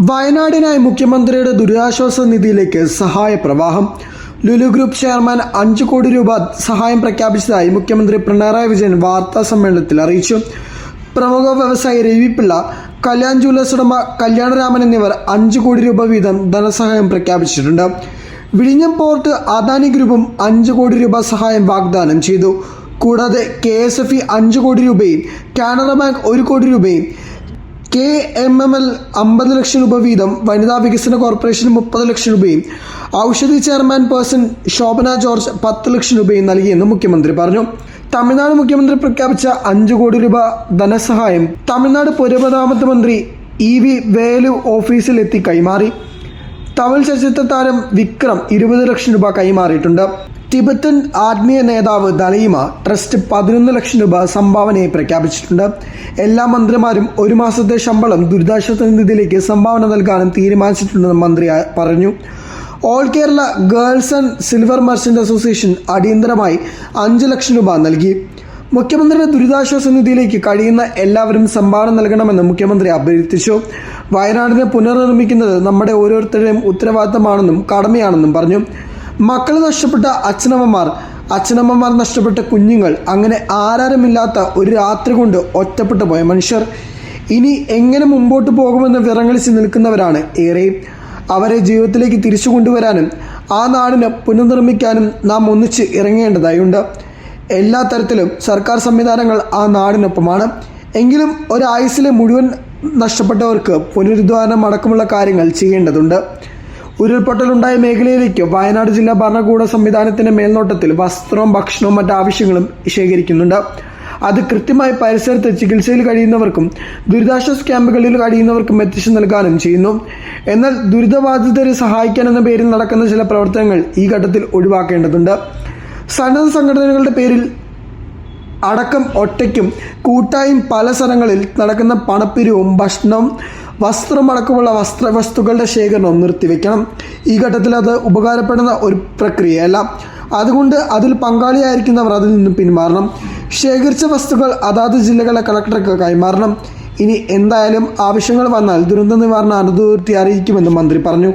വയനാടിനായി മുഖ്യമന്ത്രിയുടെ ദുരിതാശ്വാസ നിധിയിലേക്ക് സഹായ പ്രവാഹം. ലുലു ഗ്രൂപ്പ് ചെയർമാൻ അഞ്ച് കോടി രൂപ സഹായം പ്രഖ്യാപിച്ചതായി മുഖ്യമന്ത്രി പിണറായി വിജയൻ വാർത്താ സമ്മേളനത്തിൽ അറിയിച്ചു. പ്രമുഖ വ്യവസായി രവി പിള്ള കല്യാൺ ജ്വല്ലേഴ്സ് ഉടമ കല്യാണരാമൻ എന്നിവർ അഞ്ച് കോടി രൂപ വീതം ധനസഹായം പ്രഖ്യാപിച്ചിട്ടുണ്ട്. വിഴിഞ്ഞം പോർട്ട് അദാനി ഗ്രൂപ്പും അഞ്ച് കോടി രൂപ സഹായം വാഗ്ദാനം ചെയ്തു. കൂടാതെ കെ എസ് എഫ് ഇ അഞ്ച് കോടി രൂപയും കാനറ ബാങ്ക് ഒരു കോടി രൂപയും കെ എം എം എൽ അമ്പത് ലക്ഷം രൂപ വീതം വനിതാ വികസന കോർപ്പറേഷൻ മുപ്പത് ലക്ഷം രൂപയും ഔഷധി ചെയർമാൻ പേഴ്സൺ ശോഭന ജോർജ് പത്ത് ലക്ഷം രൂപയും നൽകിയെന്ന് മുഖ്യമന്ത്രി പറഞ്ഞു. തമിഴ്നാട് മുഖ്യമന്ത്രി പ്രഖ്യാപിച്ച അഞ്ച് കോടി രൂപ ധനസഹായം തമിഴ്നാട് പൊതുമരാമത്ത് മന്ത്രി ഇ വി വേലു ഓഫീസിലെത്തി കൈമാറി. തമിഴ് ചലച്ചിത്ര താരം വിക്രം ഇരുപത് ലക്ഷം രൂപ കൈമാറിയിട്ടുണ്ട്. ടിബറ്റൻ ആത്മീയ നേതാവ് ദലൈമ ട്രസ്റ്റ് പതിനൊന്ന് ലക്ഷം രൂപ സംഭാവനയായി പ്രഖ്യാപിച്ചിട്ടുണ്ട്. എല്ലാ മന്ത്രിമാരും ഒരു മാസത്തെ ശമ്പളം ദുരിതാശ്വാസ നിധിയിലേക്ക് സംഭാവന നൽകാനും തീരുമാനിച്ചിട്ടുണ്ടെന്ന് മന്ത്രി പറഞ്ഞു. All Kerala gold and silver merchant association അടിയന്തരമായി അഞ്ച് ലക്ഷം രൂപ നൽകി. മുഖ്യമന്ത്രിയുടെ ദുരിതാശ്വാസ നിധിയിലേക്ക് കഴിയുന്ന എല്ലാവരും സംഭാവന നൽകണമെന്ന് മുഖ്യമന്ത്രി അഭ്യർത്ഥിച്ചു. വയനാടിനെ പുനർനിർമ്മിക്കുന്നത് നമ്മുടെ ഓരോരുത്തരുടെയും ഉത്തരവാദിത്തമാണെന്നും കടമയാണെന്നും പറഞ്ഞു. മക്കൾ നഷ്ടപ്പെട്ട അച്ഛനമ്മമാർ അച്ഛനമ്മമാർ നഷ്ടപ്പെട്ട കുഞ്ഞുങ്ങൾ അങ്ങനെ ആരാരമില്ലാത്ത ഒരു രാത്രി കൊണ്ട് ഒറ്റപ്പെട്ടു പോയ മനുഷ്യർ. ഇനി എങ്ങനെ മുമ്പോട്ട് പോകുമെന്ന് വിറങ്ങളിച്ച് നിൽക്കുന്നവരാണ് ഏറെ അവരെ ജീവിതത്തിലേക്ക് തിരിച്ചു കൊണ്ടുവരാനും ആ നാടിനെ പുനർനിർമ്മിക്കാനും നാം ഒന്നിച്ച് ഇറങ്ങേണ്ടതായുണ്ട്. എല്ലാ തരത്തിലും സർക്കാർ സംവിധാനങ്ങൾ ആ നാടിനൊപ്പമാണ്. എങ്കിലും ഒരായുസിലെ മുഴുവൻ നഷ്ടപ്പെട്ടവർക്ക് പുനരുദ്ധാരണം അടക്കമുള്ള കാര്യങ്ങൾ ചെയ്യേണ്ടതുണ്ട്. ഉരുൾപൊട്ടലുണ്ടായ മേഖലയിലേക്ക് വയനാട് ജില്ലാ ഭരണകൂട സംവിധാനത്തിന്റെ മേൽനോട്ടത്തിൽ വസ്ത്രവും ഭക്ഷണവും മറ്റ് ആവശ്യങ്ങളും ശേഖരിക്കുന്നുണ്ട്. അത് കൃത്യമായി പരിസരത്ത് ചികിത്സയിൽ കഴിയുന്നവർക്കും ദുരിതാശ്വാസ ക്യാമ്പുകളിൽ കഴിയുന്നവർക്കും എത്തിച്ചു നൽകാനും ചെയ്യുന്നു. എന്നാൽ ദുരിതബാധിതരെ സഹായിക്കാനെന്ന പേരിൽ നടക്കുന്ന ചില പ്രവർത്തനങ്ങൾ ഈ ഘട്ടത്തിൽ ഒഴിവാക്കേണ്ടതുണ്ട്. സന്നദ്ധ സംഘടനകളുടെ പേരിൽ അടക്കം ഒറ്റയ്ക്കും കൂട്ടായും പല സ്ഥലങ്ങളിൽ നടക്കുന്ന പണപ്പിരിവും ഭക്ഷണം വസ്ത്രം അടക്കമുള്ള വസ്ത്ര വസ്തുക്കളുടെ ശേഖരണം നിർത്തിവെക്കണം. ഈ ഘട്ടത്തിൽ അത് ഉപകാരപ്പെടുന്ന ഒരു പ്രക്രിയയല്ല. അതുകൊണ്ട് അതിൽ പങ്കാളിയായിരിക്കുന്നവർ അതിൽ നിന്ന് പിന്മാറണം. ശേഖരിച്ച വസ്തുക്കൾ അതാത് ജില്ലകളിലെ കളക്ടർക്ക് കൈമാറണം. ഇനി എന്തായാലും ആവശ്യങ്ങൾ വന്നാൽ ദുരന്ത നിവാരണ അതോറിറ്റി അറിയിക്കുമെന്ന് മന്ത്രി പറഞ്ഞു.